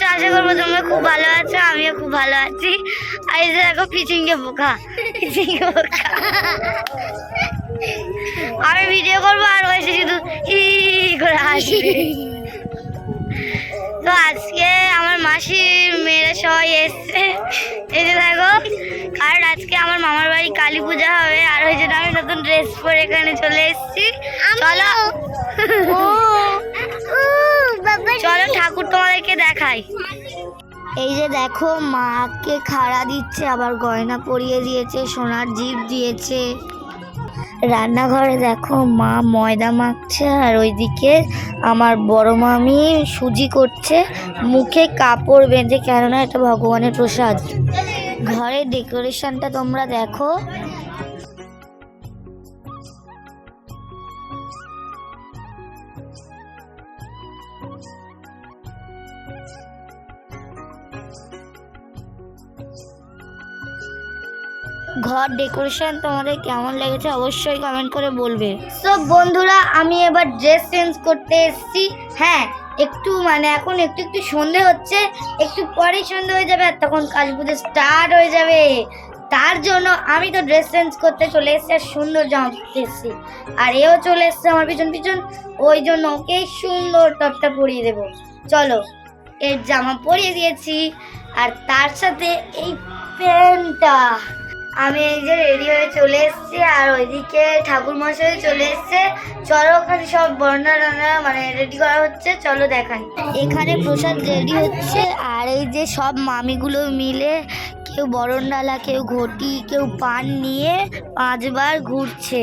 আছো আশা করব তোমরা খুব ভালো আছো আমিও খুব ভালো আছি। আর এই যে দেখো পিচিংকে বোকা পিচিংকে বোকা। আমি ভিডিও করব আর সে শুধু ই করে হাসবে। তো আজকে আমার মাসির মেয়েরা সবাই এসছে। এই যে দেখো কারণ আজকে আমার মামার বাড়ি কালী পূজা হবে আর ওই জন্য আমি নতুন ড্রেস পরে এখানে চলে এসেছি। চলো। তোমাদেরকে দেখাই। এই যে দেখো, মাকে খাড়া দিচ্ছে, আবার গয়না পরিয়ে দিয়েছে, সোনার জিপ দিয়েছে। রান্নাঘরে দেখো, মা ময়দা মাখছে, আর ওইদিকে আমার বড় মামি সুজি করছে, মুখে কাপড় বেঁধে, কেননা এটা ভগবানের প্রসাদ। ঘরের ডেকোরেশনটা তোমরা দেখো ঘর ডেকোরেশন তোমাদের কেমন লেগেছে অবশ্যই কমেন্ট করে বলবে। সো বন্ধুরা, আমি এবার ড্রেস চেঞ্জ করতে এসেছি। হ্যাঁ একটু মানে এখন একটু একটু সন্ধে হচ্ছে, একটু পরেই সন্ধে হয়ে যাবে আর তখন কালী পুজো স্টার্ট হয়ে যাবে। তার জন্য আমি তো ড্রেস চেঞ্জ করতে চলে এসেছি আর সুন্দর জামা পরতে এসেছি। আর এও চলে এসছে আমার পিছন পিছন, ওই জন্য ওকে সুন্দর টপটা পরিয়ে দেবো। চলো, এর জামা পরিয়ে দিয়েছি। আর তার সাথে এই প্যান্টটা। আমি এই যে রেডি হয়ে চলে এসেছি, আর ওইদিকে ঠাকুর মশাই চলে এসছে। চলো ওখানে সব বর্ণা রান্না মানে রেডি করা হচ্ছে, চলো দেখাই। এখানে প্রসাদ রেডি হচ্ছে, আর এই যে সব মামিগুলো মিলে কেউ বরণডালা, কেউ ঘটি, কেউ পান নিয়ে পাঁচবার ঘুরছে।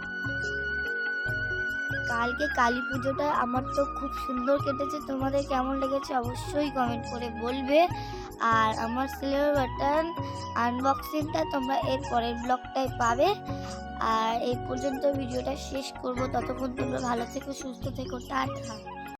কালকে কালী পুজোটা আমার তো খুব সুন্দর কেটেছে। তোমাদের কেমন লেগেছে অবশ্যই কমেন্ট করে বলবে। আর আমার সিলভার বাটন আনবক্সিংটা তোমরা এর পরের ব্লগটাই পাবে। আর এই পর্যন্ত ভিডিওটা শেষ করব। ততক্ষণ তোমরা ভালো থেকো, সুস্থ থেকো, টাটা।